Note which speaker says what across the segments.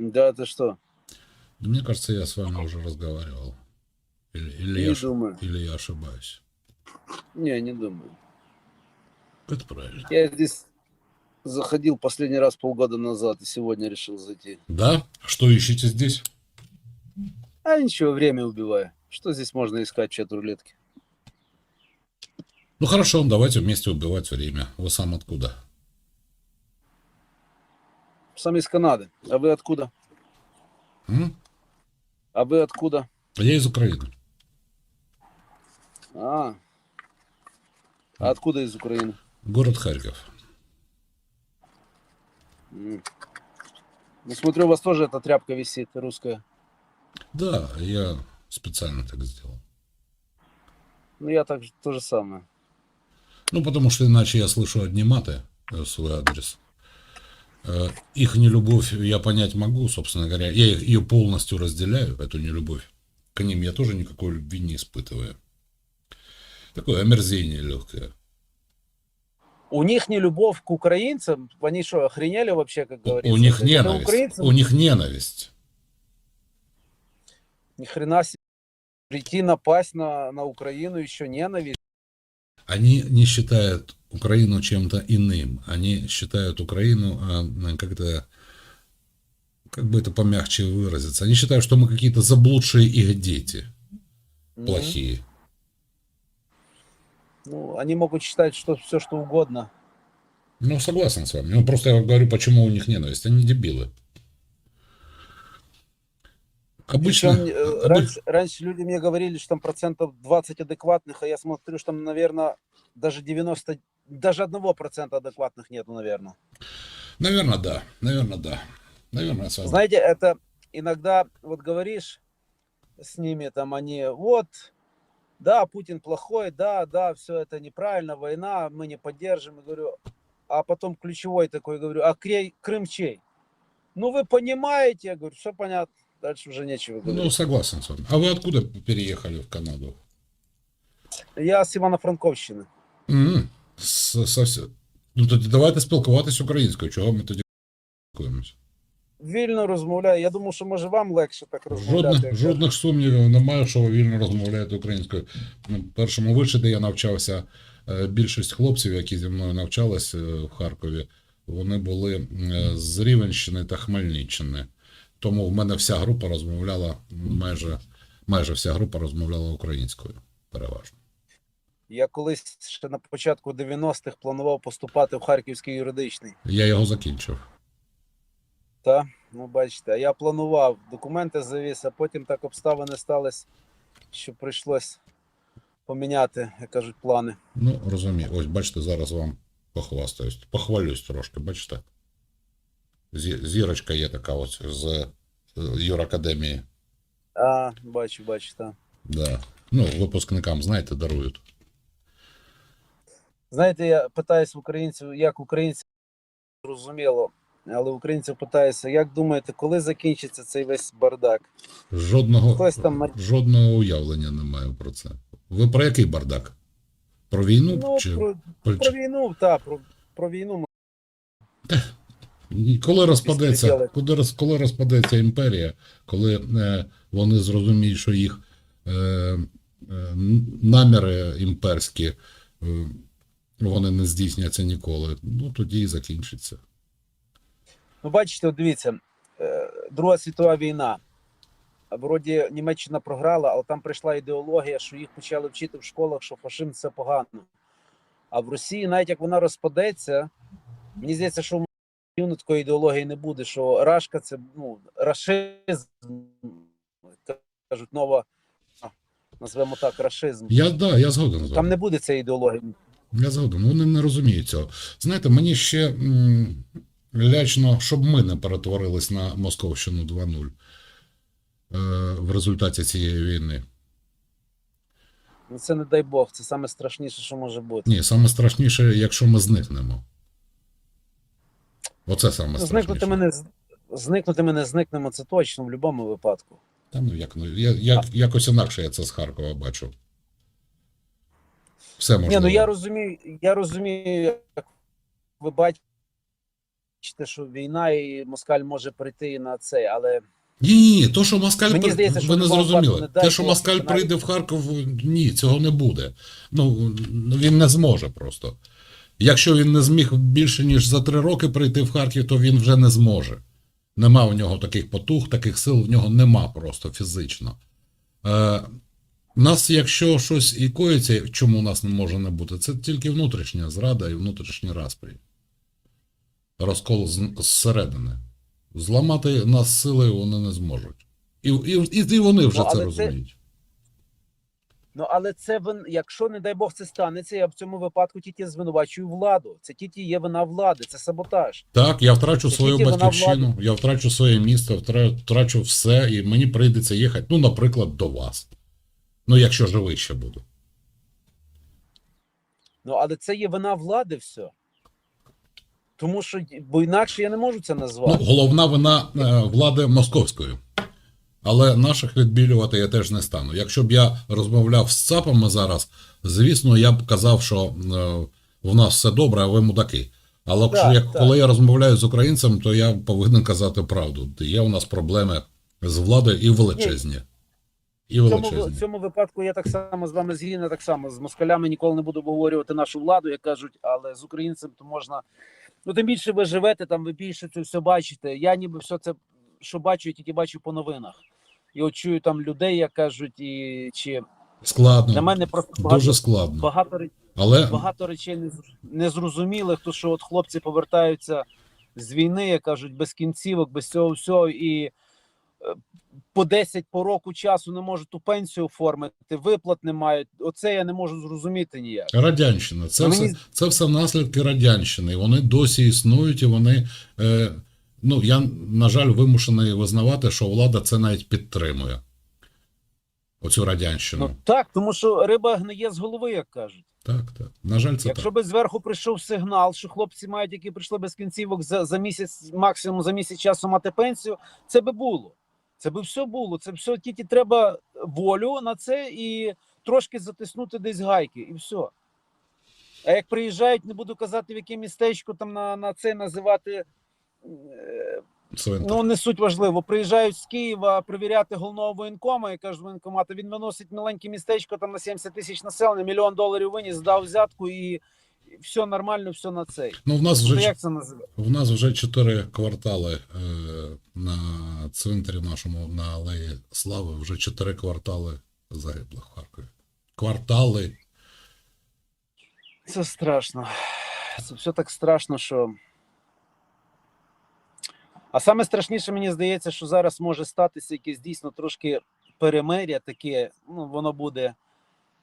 Speaker 1: Да, ты что?
Speaker 2: Мне кажется, я с вами уже разговаривал. Или, или,
Speaker 1: Не
Speaker 2: я,
Speaker 1: думаю.
Speaker 2: или я ошибаюсь.
Speaker 1: Не, не думаю.
Speaker 2: Это правильно.
Speaker 1: Я здесь заходил последний раз полгода назад и сегодня решил зайти.
Speaker 2: Да? Что ищете здесь?
Speaker 1: А ничего, время убиваю. Что здесь можно искать в чат-рулетке?
Speaker 2: Ну хорошо, давайте вместе убивать время. Вы сам откуда?
Speaker 1: Сам из Канады. А вы откуда?
Speaker 2: М?
Speaker 1: А вы откуда?
Speaker 2: Я из Украины.
Speaker 1: А. А откуда из Украины?
Speaker 2: Город Харьков.
Speaker 1: М. Ну, смотрю, у вас тоже эта тряпка висит, русская.
Speaker 2: Да, я специально так сделал.
Speaker 1: Ну, я так же, то же самое.
Speaker 2: Ну, потому что иначе я слышу одни маты э, в свой адрес. Э, Их нелюбовь я понять могу, собственно говоря. Я ее полностью разделяю, эту нелюбовь. К ним я тоже никакой любви не испытываю. Такое омерзение легкое.
Speaker 1: У них не любовь к украинцам. Они что, охренели вообще, как говорится?
Speaker 2: у них ненависть.
Speaker 1: украинцам
Speaker 2: У них ненависть.
Speaker 1: ни хрена себе. Прийти напасть на, на Украину еще ненависть.
Speaker 2: Они не считают Украину чем-то иным. Они считают Украину а, как-то, как бы это помягче выразиться. Они считают, что мы какие-то заблудшие их дети, плохие.
Speaker 1: Ну, они могут считать, что все что угодно.
Speaker 2: Ну, согласен с вами. Ну, просто я говорю, почему у них ненависть. Они дебилы. Обычно...
Speaker 1: Причем, э,
Speaker 2: обы-
Speaker 1: раньше, раньше люди мне говорили, что там процентов 20 адекватных, а я смотрю, что там, наверное, даже 90, даже одного процента адекватных нету, наверное.
Speaker 2: Наверное, да. Наверное, да. Наверное, с вами.
Speaker 1: Знаете, это иногда вот говоришь с ними, там они, вот, да, Путин плохой, да, да, все это неправильно, война, мы не поддержим, я говорю, а потом ключевой такой, говорю, а Крей- Крым чей? Ну, вы понимаете, я говорю, все понятно, дальше уже нечего говорить.
Speaker 2: Ну, согласен с вами. А вы откуда переехали в Канаду?
Speaker 1: Я
Speaker 2: С, совсем. Ну, тоді давайте спілкуватись українською. Чого ми тоді спілкуємося?
Speaker 1: Вільно розмовляю. Я думав, що може вам легше так розмовляти.
Speaker 2: Жодних, жодних сумнівів немає, що ви вільно розмовляєте українською. На першому виші, де я навчався, е, більшість хлопців, які зі мною навчались е, в Харкові, вони були е, з Рівенщини та Хмельниччини. Тому в мене вся група розмовляла майже, майже вся група розмовляла українською. Переважно.
Speaker 1: Я колись ще на початку 90-х планував поступати в Харківський юридичний.
Speaker 2: Я його закінчив.
Speaker 1: Та, ну бачите, я планував, документи завіз, а потім так обставини стались, що прийшлось поміняти, як кажуть, плани.
Speaker 2: Ну, розумію. Ось, бачите, зараз вам похвастаюсь. Похвалюсь трошки, бачите? Зірочка є така ось з е, юракадемії.
Speaker 1: А, бачу, бачу, так.
Speaker 2: Да. Ну, випускникам, знаєте, дарують.
Speaker 1: Знаєте, я питаюсь українців, як українці зрозуміло, але українців питаюся, як думаєте, коли закінчиться цей весь бардак?
Speaker 2: Жодного,
Speaker 1: Хтось там
Speaker 2: жодного уявлення не маю про це. Ви про який бардак? Про війну?
Speaker 1: Ну,
Speaker 2: чи...
Speaker 1: про,
Speaker 2: про-
Speaker 1: про війну, так, про, про війну
Speaker 2: Коли розпадеться, коли, роз- коли розпадеться імперія, коли е, вони зрозуміють, що їх е, е, наміри імперські е, вони не здійсняться ніколи, ну тоді і закінчиться.
Speaker 1: Ну, бачите, от дивіться, е, Друга світова війна. Вроді Німеччина програла, але там прийшла ідеологія, що їх почали вчити в школах, що фашизм це погано. А в Росії, навіть як вона розпадеться, мені здається, що в такої ідеології не буде, що рашка це ну, рашизм, кажуть, нова, назвемо так, рашизм.
Speaker 2: Я да, я згоден
Speaker 1: Там не буде цієї ідеології.
Speaker 2: Я згоден. Вони не розуміють цього. Знаєте, мені ще м, лячно, щоб ми не перетворились на Московщину 2.0 е, в результаті цієї війни.
Speaker 1: Ну, це не дай Бог, це саме страшніше, що може бути.
Speaker 2: Ні, саме страшніше, якщо ми зникнемо. Оце саме
Speaker 1: Ну,
Speaker 2: страшніше.
Speaker 1: Зникнути ми не з- зникнути ми не зникнемо, це точно в будь-якому випадку.
Speaker 2: Та ну як, ну, я, як, якось інакше я це з Харкова бачу. Все можливо.
Speaker 1: Ні, ну я розумію, я розумію, як ви бачите, бачите, що війна і москаль може прийти на це, але
Speaker 2: Ні, ні, ні, то, що Москаль
Speaker 1: Мені здається, що
Speaker 2: ви не зрозуміли.
Speaker 1: не
Speaker 2: Те, що Москаль
Speaker 1: навіть-
Speaker 2: прийде в Харків, ні, цього не буде. Ну, він не зможе просто. Якщо він не зміг більше, ніж за три роки прийти в Харків, то він вже не зможе. Нема у нього таких потуг, таких сил в нього нема просто фізично. Е, у нас, якщо щось і коїться, чому у нас не може не бути, це тільки внутрішня зрада і внутрішні распрі. Розкол зсередини. Зламати нас силою вони не зможуть. І, і, і, вони вже
Speaker 1: Ну,
Speaker 2: це- розуміють.
Speaker 1: Ну, але це якщо, не дай Бог, це станеться, я в цьому випадку тільки звинувачую владу. Це тільки є вина влади, це саботаж.
Speaker 2: Так, я втрачу
Speaker 1: Це
Speaker 2: свою батьківщину, я втрачу своє місто, втрачу все, і мені прийдеться їхати, ну, наприклад, до вас. Ну, якщо живий ще буду.
Speaker 1: Ну, але це є вина влади все. Тому що, бо інакше я не можу це
Speaker 2: Ну,
Speaker 1: назвати.
Speaker 2: головна вина е, влади московської. Але наших відбілювати я теж не стану. Якщо б я розмовляв з ЦАПами зараз, звісно, я б казав, що е, в нас все добре, а ви мудаки. Але якщо
Speaker 1: Так,
Speaker 2: я,
Speaker 1: так.
Speaker 2: коли я розмовляю з українцем, то я повинен казати правду. Є у нас проблеми з владою і величезні. І
Speaker 1: В цьому, в цьому випадку я так само з вами згідний, так само з москалями ніколи не буду обговорювати нашу владу, як кажуть, але з українцем то можна. Ну, тим більше ви живете там, ви більше це все бачите. Я ніби все це, що бачу, я тільки бачу по новинах. І от чую там людей, як кажуть, і чи
Speaker 2: Складно.
Speaker 1: для мене просто багато,
Speaker 2: Дуже складно.
Speaker 1: багато,
Speaker 2: Але
Speaker 1: багато речей незрозумілих, то що от хлопці повертаються з війни, як кажуть, без кінцівок, без цього всього, і по 10 по року часу не можуть ту пенсію оформити, виплат не мають. Оце я не можу зрозуміти ніяк.
Speaker 2: Радянщина, це,
Speaker 1: Ну,
Speaker 2: все, це все наслідки радянщини. Вони досі існують, і вони. Е, ну, я, на жаль, вимушений визнавати, що влада це навіть підтримує. Оцю радянщину.
Speaker 1: Ну так, тому що риба гниє з голови, як кажуть.
Speaker 2: так, так. На жаль, це
Speaker 1: Якщо
Speaker 2: так.
Speaker 1: би зверху прийшов сигнал, що хлопці мають, які прийшли без кінцівок за, за місяць, максимум за місяць часу мати пенсію, це би було. Це би все було. Це все тільки треба волю на це і трошки затиснути десь гайки, і все. А як приїжджають, не буду казати, в яке містечко там на, на це називати. е,
Speaker 2: Цвинтар.
Speaker 1: Ну, не суть важливо. Приїжджають з Києва перевіряти головного воєнкома і кажуть воєнкомата, він виносить маленьке містечко там на 70 тисяч населення, мільйон доларів виніс, здав взятку і все нормально, все на цей.
Speaker 2: Ну, в нас
Speaker 1: Ну,
Speaker 2: вже
Speaker 1: як це називається?
Speaker 2: В нас вже чотири квартали е, на цвинтарі нашому на Алеї Слави, вже чотири квартали загиблих в Харкові. Квартали.
Speaker 1: Це страшно. Це все так страшно, що. А саме страшніше, мені здається, що зараз може статися якесь дійсно трошки перемир'я таке, ну, воно буде.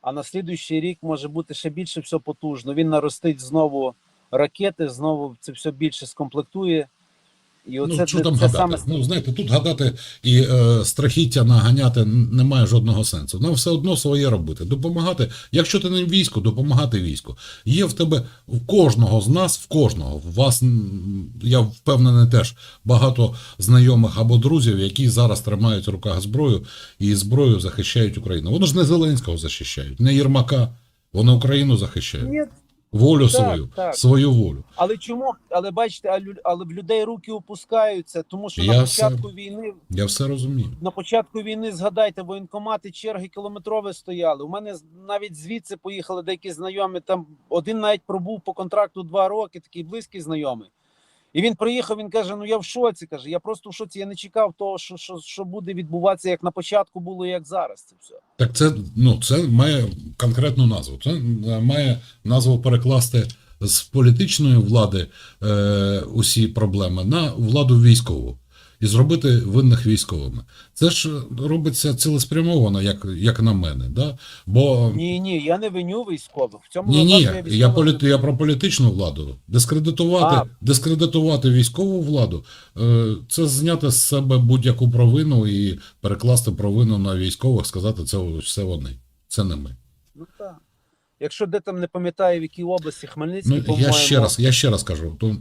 Speaker 1: А на слідуючий рік може бути ще більше все потужно. Він наростить знову ракети, знову це все більше скомплектує. І оце
Speaker 2: ну, що
Speaker 1: це,
Speaker 2: там
Speaker 1: це
Speaker 2: гадати?
Speaker 1: саме
Speaker 2: Ну, знаєте, тут гадати і е, страхіття наганяти немає жодного сенсу. Нам все одно своє робити. Допомагати. Якщо ти не в війську, допомагати війську. Є в тебе в кожного з нас, в кожного. В вас, я впевнений, теж багато знайомих або друзів, які зараз тримають в руках зброю і зброю захищають Україну. Вони ж не Зеленського захищають, не Єрмака. Вони Україну захищають.
Speaker 1: Ні,
Speaker 2: Волю
Speaker 1: Так,
Speaker 2: свою,
Speaker 1: так.
Speaker 2: свою волю.
Speaker 1: але чому? Але бачите, але в людей руки опускаються, тому що
Speaker 2: Я
Speaker 1: на
Speaker 2: все-
Speaker 1: початку війни
Speaker 2: Я все розумію.
Speaker 1: на початку війни згадайте, воєнкомати черги кілометрові стояли. У мене навіть звідси поїхали деякі знайомі. Там один навіть пробув по контракту два роки, такий близький знайомий. І він приїхав. Він каже: Ну я в шоці. каже, я просто в шоці. Я не чекав того, що, що, що буде відбуватися, як на початку було, як зараз. Це все.
Speaker 2: Так це, ну, це має конкретну назву. Це е, має назву перекласти з політичної влади е, усі проблеми на владу військову і зробити винних військовими. Це ж робиться цілеспрямовано, як, як на мене. Да? Бо
Speaker 1: Ні, ні, я не виню військових. В цьому
Speaker 2: ні, ні, я,
Speaker 1: військових
Speaker 2: політ,
Speaker 1: не-
Speaker 2: я про політичну владу. Дискредитувати,
Speaker 1: А.
Speaker 2: дискредитувати військову владу е, це зняти з себе будь-яку провину і перекласти провину на військових, сказати, це все вони. Це не ми.
Speaker 1: Ну так. Якщо де там не пам'ятаю, в якій області Хмельницький,
Speaker 2: Ну,
Speaker 1: по-моєму.
Speaker 2: я ще раз, я ще раз кажу, то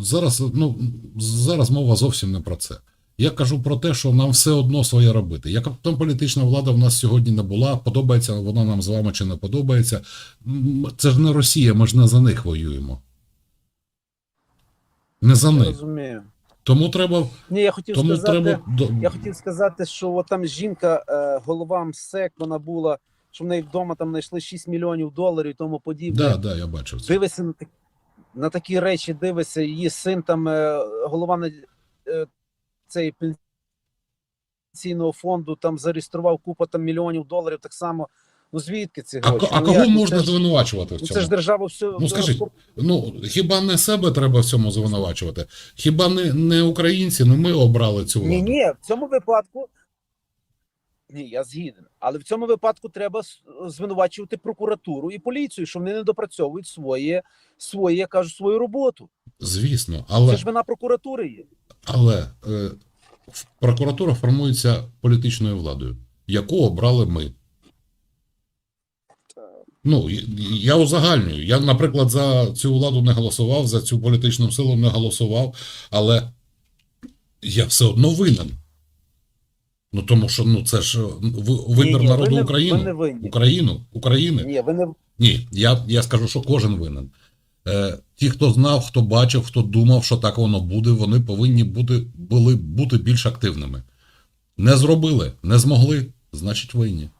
Speaker 2: зараз, ну, зараз мова зовсім не про це. Я кажу про те, що нам все одно своє робити. Яка б там політична влада в нас сьогодні не була, подобається вона нам з вами чи не подобається. Це ж не Росія, ми ж не за них воюємо. Не за
Speaker 1: Я
Speaker 2: них.
Speaker 1: розумію.
Speaker 2: Тому треба,
Speaker 1: Ні, я хотів
Speaker 2: тому
Speaker 1: сказати.
Speaker 2: треба
Speaker 1: Я хотів сказати, що от там жінка, е, голова МСЕК, вона була, що в неї вдома там знайшли 6 мільйонів доларів і тому подібне.
Speaker 2: Да, да, я бачив це.
Speaker 1: Дивися на, так- на такі речі, дивися, її син там, е, голова на е, цей пенсійного фонду там зареєстрував купу там мільйонів доларів. Так само. Ну звідки ці
Speaker 2: А,
Speaker 1: гроші?
Speaker 2: ко- а
Speaker 1: Ну,
Speaker 2: кого
Speaker 1: як? Ну,
Speaker 2: можна
Speaker 1: це
Speaker 2: звинувачувати в
Speaker 1: Ну,
Speaker 2: цьому?
Speaker 1: це ж держава все.
Speaker 2: Ну, скажіть, Ну, хіба не себе треба в цьому звинувачувати? Хіба не, не українці, не ми обрали цю владу?
Speaker 1: Ні, ні, в цьому випадку. Ні, я згіден. Але в цьому випадку треба звинувачувати прокуратуру і поліцію, що вони не допрацьовують своє, своє, я кажу, свою роботу.
Speaker 2: Звісно, але,
Speaker 1: Це ж вина прокуратури є.
Speaker 2: але е, прокуратура формується політичною владою, яку обрали ми. Ну, я узагальнюю. Я, наприклад, за цю владу не голосував, за цю політичну силу не голосував, але я все одно винен. Ну тому що ну це ж вибір
Speaker 1: Ні, ні,
Speaker 2: народу
Speaker 1: ви не-
Speaker 2: України.
Speaker 1: Ви не винні.
Speaker 2: Україну, України.
Speaker 1: Ні, ви не
Speaker 2: Ні, я, я скажу, що кожен винен. Е, ті, хто знав, хто бачив, хто думав, що так воно буде, вони повинні бути, були бути більш активними. Не зробили, не змогли, значить винні.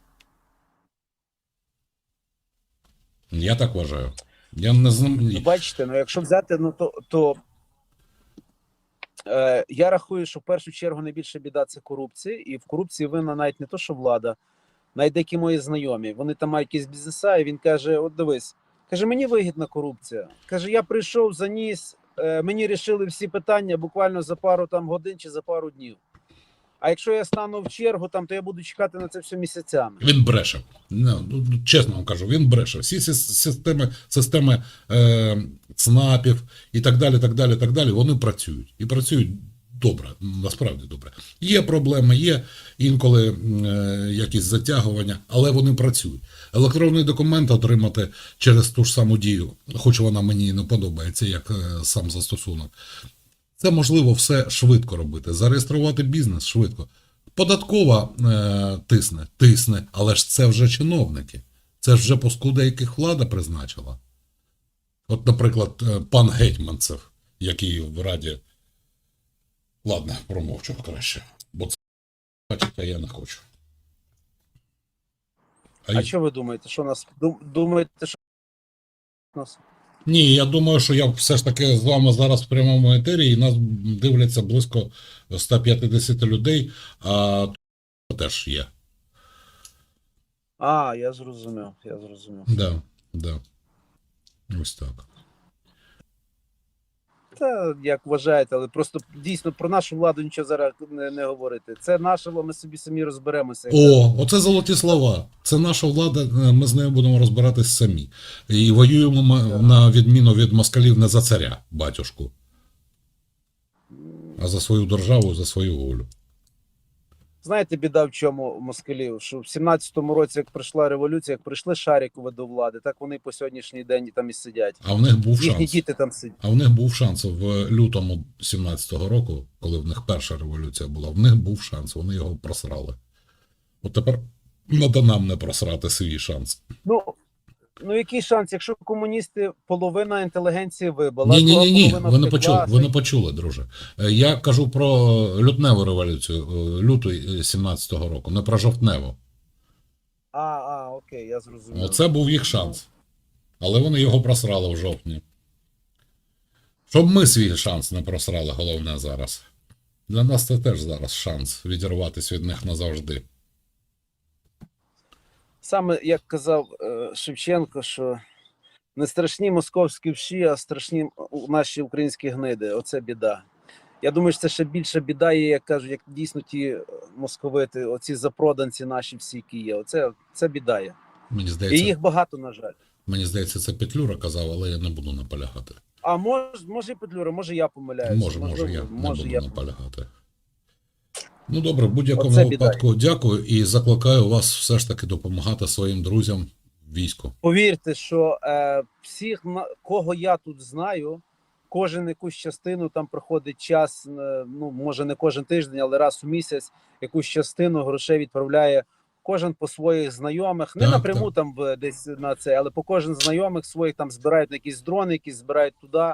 Speaker 2: Я так вважаю. Я не
Speaker 1: Ну,
Speaker 2: знаю.
Speaker 1: бачите, ну якщо взяти, ну то, то е, я рахую, що в першу чергу найбільша біда це корупція, і в корупції винна навіть не то, що влада, навіть деякі мої знайомі. Вони там мають якісь бізнеса, і він каже: От дивись, каже, мені вигідна корупція. Каже, я прийшов, заніс, е, мені рішили всі питання буквально за пару там годин чи за пару днів. А якщо я стану в чергу, там то я буду чекати на це все місяцями.
Speaker 2: Він бреше. Ну, чесно вам кажу, він бреше. Всі системи, системи е, ЦНАПів і так далі, так далі, так далі, вони працюють. І працюють добре, насправді добре. Є проблеми, є інколи е, якісь затягування, але вони працюють. Електронний документ отримати через ту ж саму дію, хоч вона мені не подобається, як е, сам застосунок. Це можливо все швидко робити. Зареєструвати бізнес швидко. Податкова е, тисне, тисне, але ж це вже чиновники. Це ж вже паскуда, яких влада призначила. От, наприклад, е, пан Гетьманцев, який в Раді. Ладно, промовчу краще, бо це бачите, я не хочу. А
Speaker 1: А
Speaker 2: й-
Speaker 1: що ви думаєте? Що нас думаєте, що нас?
Speaker 2: Ні, я думаю, що я все ж таки з вами зараз в прямому етері, і нас дивляться близько 150 людей, а теж є.
Speaker 1: А, я зрозумів, я зрозумів.
Speaker 2: Да, да. Ось так.
Speaker 1: Та як вважаєте, але просто дійсно про нашу владу нічого зараз не, не говорити. Це наша ми собі самі розберемося.
Speaker 2: О, оце золоті слова. Це наша влада, е, ми з нею будемо розбиратись самі. І воюємо ми
Speaker 1: Так.
Speaker 2: на відміну від москалів не за царя, батюшку, а за свою державу, за свою волю.
Speaker 1: Знаєте, біда в чому москалів? Що в 17-му році, як прийшла революція, як прийшли Шарікови до влади, так вони по сьогоднішній день там і сидять.
Speaker 2: А в них був
Speaker 1: Їхні
Speaker 2: шанс.
Speaker 1: діти там сидять.
Speaker 2: А в них був шанс в лютому 17-го року, коли в них перша революція була. В них був шанс, вони його просрали. От тепер Надо нам не просрати свій шанс.
Speaker 1: Ну, ну який шанс, якщо комуністи половина інтелігенції вибила,
Speaker 2: Ні, ні, ні, ні.
Speaker 1: втекла,
Speaker 2: почули,
Speaker 1: це-
Speaker 2: не почули, друже. Е, Я кажу про лютневу революцію, е, лютий е, 17-го року, не про жовтневу.
Speaker 1: А, а, окей, я зрозумів.
Speaker 2: Оце був їх шанс. Але вони його просрали в жовтні. Щоб ми свій шанс не просрали, головне зараз. Для нас це теж зараз шанс відірватися від них назавжди.
Speaker 1: Саме як казав е, Шевченко, що не страшні московські вші, а страшні наші українські гниди. Оце біда. Я думаю, що це ще більша біда є, як кажуть, як дійсно ті е, московити, оці запроданці наші всі, які є. Оце це біда є.
Speaker 2: Мені
Speaker 1: І їх багато, на жаль.
Speaker 2: мені здається, це Петлюра казав, але я не буду наполягати.
Speaker 1: А може, може і Петлюра, може я помиляюся.
Speaker 2: Може, може, я не
Speaker 1: може,
Speaker 2: буду
Speaker 1: я
Speaker 2: наполягати. Ну добре, в будь-якому випадку дякую і закликаю вас все ж таки допомагати своїм друзям війську.
Speaker 1: Повірте, що е, всіх, кого я тут знаю, кожен якусь частину там проходить час, е, ну може не кожен тиждень, але раз у місяць якусь частину грошей відправляє кожен по своїх знайомих. Не
Speaker 2: Так,
Speaker 1: напряму
Speaker 2: так.
Speaker 1: там десь на це, але по кожен знайомих своїх там збирають на якісь дрони, якісь збирають туди.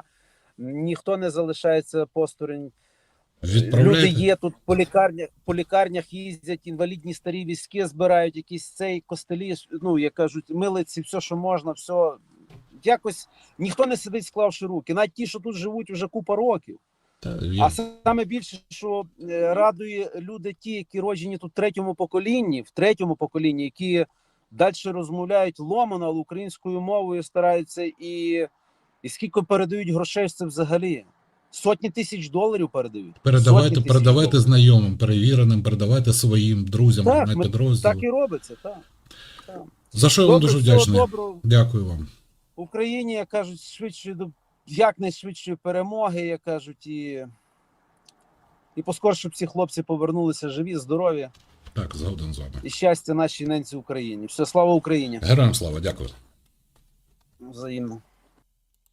Speaker 1: ніхто не залишається посторонь. Люди є тут по лікарнях, по лікарнях їздять, інвалідні старі візки збирають, якісь цей костелі, ну як кажуть, милиці, все, що можна, все. Якось ніхто не сидить, склавши руки. Навіть ті, що тут живуть вже купа років.
Speaker 2: Та, є.
Speaker 1: А саме більше, що е, радує люди, ті, які роджені тут в третьому поколінні, в третьому поколінні, які далі розмовляють ломано, але українською мовою стараються і, і скільки передають грошей це взагалі. Сотні тисяч доларів передають.
Speaker 2: Передавайте, передавайте
Speaker 1: доларів.
Speaker 2: знайомим, перевіреним, передавайте своїм друзям
Speaker 1: Так,
Speaker 2: на підрозділ.
Speaker 1: Так і робиться, так. так.
Speaker 2: За що я вам дуже вдячний. Дякую вам.
Speaker 1: Україні, як кажуть, швидше до якнайшвидшої перемоги, як кажуть, і, і поскорше щоб ці хлопці повернулися живі, здорові
Speaker 2: Так, згоден з вами.
Speaker 1: і щастя нашій ненці Україні. Все, слава Україні!
Speaker 2: Героям слава, дякую.
Speaker 1: Взаємно.